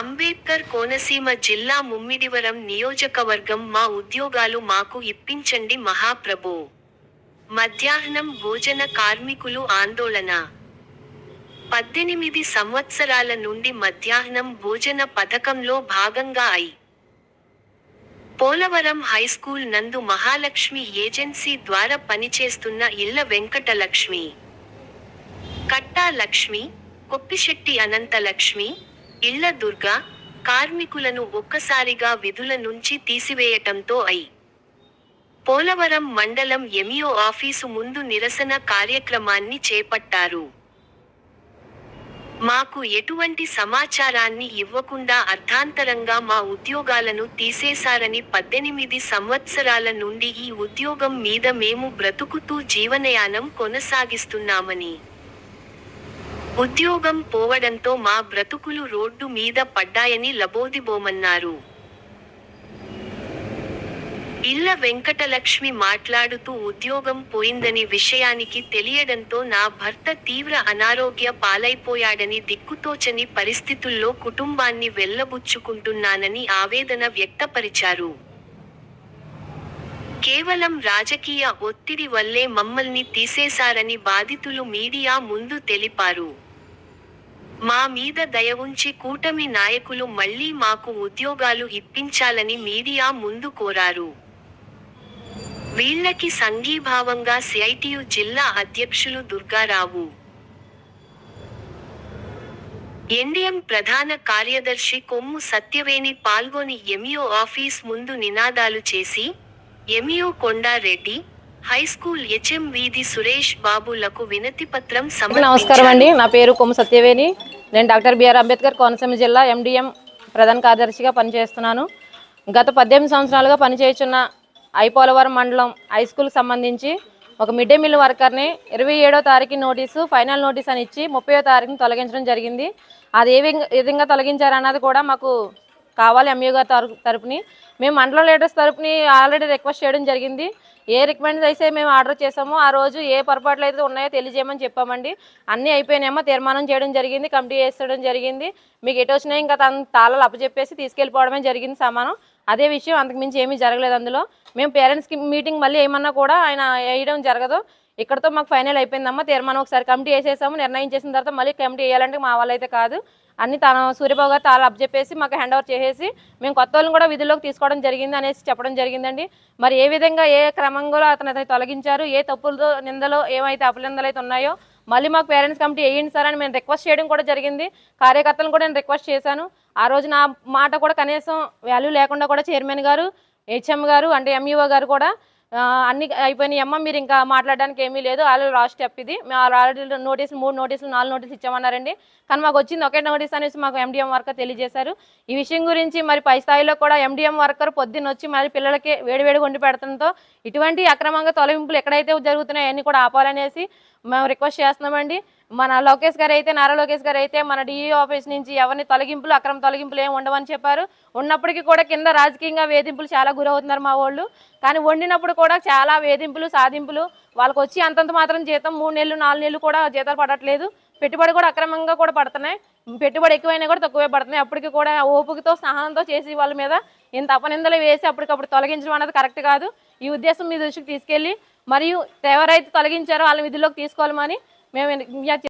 అంబేద్కర్ కోనసీమ జిల్లా ముమ్మిడివరం నియోజకవర్గం మా ఉద్యోగాలు మాకు ఇప్పించండి మహాప్రభో. మధ్యాహ్నం భోజన కార్మికులు ఆందోళన. పద్దెనిమిది సంవత్సరాల నుండి మధ్యాహ్నం భోజన పథకంలో భాగంగా ఐ. పోలవరం హైస్కూల్ నందు మహాలక్ష్మి ఏజెన్సీ ద్వారా పనిచేస్తున్న ఇళ్ళ వెంకటలక్ష్మి. కట్టా లక్ష్మి కొప్పిశెట్టి అనంతలక్ష్మి ఇళ్ళ దుర్గా కార్మికులను ఒక్కసారిగా విధుల నుంచి తీసివేయటంతో ఐ పోలవరం మండలం ఎంఈఓ ఆఫీసు ముందు నిరసన కార్యక్రమాన్ని చేపట్టారు. మాకు ఎటువంటి సమాచారాన్ని ఇవ్వకుండా అర్ధాంతరంగా మా ఉద్యోగాలను తీసేశారని పద్దెనిమిది సంవత్సరాల నుండి ఈ ఉద్యోగం మీద మేము బ్రతుకుతూ జీవనయానం కొనసాగిస్తున్నామని ఉద్యోగం పోవడంతో మా బ్రతుకులు రోడ్డు మీద పడ్డాయని లబోదిబోమన్నారు. ఇళ్ళ వెంకటలక్ష్మి మాట్లాడుతూ ఉద్యోగం పోయిందని విషయానికి తెలియడంతో నా భర్త తీవ్ర అనారోగ్య పాలైపోయాడని దిక్కుతోచని పరిస్థితుల్లో కుటుంబాన్ని వెళ్ళబుచ్చుకుంటున్నానని ఆవేదన వ్యక్తపరిచారు. కేవలం రాజకీయ ఒత్తిడి వల్లే మమ్మల్ని తీసేశారని బాధితులు మీడియా ముందు తెలిపారు. మా మీద దయ ఉంచి కూటమి నాయకులు మళ్ళీ మాకు ఉద్యోగాలు ఇప్పించాలని మీడియా ముందు కోరారు. వీళ్ళకి సంఘీభావంగా సిఐటియు జిల్లా అధ్యక్షులు దుర్గారావు. ఎన్డీఎం ప్రధాన కార్యదర్శి కొమ్ము సత్యవేణి పాల్గొని ఎంఈఓ ఆఫీస్ ముందు నినాదాలు చేసి ఎంఈఓ కొండారెడ్డి హైస్కూల్ హెచ్ఎం వీధి సురేష్ బాబులకు వినతిపత్రం నమస్కారం అండి. నా పేరు కొమ్ము సత్యవేణి. నేను డాక్టర్ బిఆర్ అంబేద్కర్ కోనసీమ జిల్లా ఎండిఎం ప్రధాన కార్యదర్శిగా పనిచేస్తున్నాను. గత పద్దెనిమిది సంవత్సరాలుగా పనిచేస్తున్న ఐపోలవరం మండలం హై స్కూల్కి సంబంధించి ఒక మిడ్ డే మీల్ వర్కర్ని ఇరవై ఏడో తారీఖు నోటీసు ఫైనల్ నోటీస్ అని ఇచ్చి ముప్పయో తారీఖున తొలగించడం జరిగింది. అది ఏ విధంగా ఏ విధంగా తొలగించారన్నది కూడా మాకు కావాలి ఎంయూ గారి తరపుని. మేము మండలం లీడర్స్ తరపుని ఆల్రెడీ రిక్వెస్ట్ చేయడం జరిగింది. ఏ రికమెండ్స్ అయితే మేము ఆర్డర్ చేసామో ఆ రోజు ఏ పొరపాట్లు అయితే ఉన్నాయో తెలియజేయమని చెప్పామండి. అన్నీ అయిపోయినాయేమో తీర్మానం చేయడం జరిగింది కమిటీ వేసడం జరిగింది. మీకు ఎటు వచ్చినాయి ఇంకా తన తాళాలు అప్పచెప్పేసి తీసుకెళ్ళిపోవడమే జరిగింది సామానం. అదే విషయం అంతకుమించి ఏమీ జరగలేదు అందులో. మేము పేరెంట్స్కి మీటింగ్ మళ్ళీ ఏమన్నా కూడా ఆయన వేయడం జరగదు. ఇక్కడతో మాకు ఫైనల్ అయిపోయిందమ్మా. తీర్మానం ఒకసారి కమిటీ వేసేసాము. నిర్ణయం చేసిన తర్వాత మళ్ళీ కమిటీ వేయాలంటే మా వాళ్ళైతే కాదు. అన్ని తన సూర్యబాబు గారు తాళ అప్పచెప్పేసి మాకు హ్యాండ్ ఓవర్ చేసేసి మేము కొత్త వాళ్ళని కూడా విధుల్లోకి తీసుకోవడం జరిగింది అనేసి చెప్పడం జరిగిందండి. మరి ఏ విధంగా ఏ క్రమంలో అతను అతను తొలగించారు ఏ తప్పులతో నిందలో ఏమైతే అపనిందలు అయితే ఉన్నాయో మళ్ళీ మాకు పేరెంట్స్ కమిటీ వేయండి సార్ అని మేము రిక్వెస్ట్ చేయడం కూడా జరిగింది. కార్యకర్తలను కూడా నేను రిక్వెస్ట్ చేశాను. ఆ రోజు నా మాట కూడా కనీసం వాల్యూ లేకుండా కూడా చైర్మన్ గారు హెచ్ఎం గారు అంటే ఎంఈఓ గారు కూడా అన్ని అయిపోయినాయి అమ్మ మీరు ఇంకా మాట్లాడడానికి ఏమీ లేదు. ఆల్రెడీ లాస్ట్ స్టెప్ ఇది. మేము ఆల్రెడీ నోటీసులు మూడు నోటీసులు నాలుగు నోటీసులు ఇచ్చామన్నారండి. కానీ మాకు వచ్చింది ఒకే నోటీస్ అనేసి మాకు ఎండిఎం వర్కర్ తెలియజేశారు. ఈ విషయం గురించి మరి పై స్థాయిలో కూడా ఎండిఎం వర్కర్ పొద్దున్న వచ్చి మరి పిల్లలకి వేడివేడిగా వండి పెడతంతో ఇటువంటి అక్రమంగా తొలగింపులు ఎక్కడైతే జరుగుతున్నాయో అన్నీ కూడా ఆపాలనేసి మేము రిక్వెస్ట్ చేస్తున్నామండి. మన లోకేష్ గారు అయితే నారా లోకేష్ గారు అయితే మన డిఈ ఆఫీస్ నుంచి ఎవరిని తొలగింపులు అక్రమ తొలగింపులు ఏమి ఉండవని చెప్పారు. ఉన్నప్పటికీ కూడా కింద రాజకీయంగా వేధింపులు చాలా గురవుతున్నారు మా వాళ్ళు. కానీ వండినప్పుడు కూడా చాలా వేధింపులు సాధింపులు వాళ్ళకి వచ్చి అంతంత మాత్రం జీతం మూడు నెలలు నాలుగు నెలలు కూడా జీతాలు పడట్లేదు. పెట్టుబడి కూడా అక్రమంగా కూడా పడుతున్నాయి. పెట్టుబడి ఎక్కువైనా కూడా తక్కువే పడుతున్నాయి. అప్పటికి కూడా ఓపికతో సహనంతో చేసి వాళ్ళ మీద ఇంత అపనిందలు వేసి అప్పటికప్పుడు తొలగించడం అనేది కరెక్ట్ కాదు. ఈ ఉద్దేశం మీ దృష్టికి తీసుకెళ్ళి మరియు ఎవరైతే తొలగించారో వాళ్ళ విధుల్లోకి తీసుకోవాలని మేము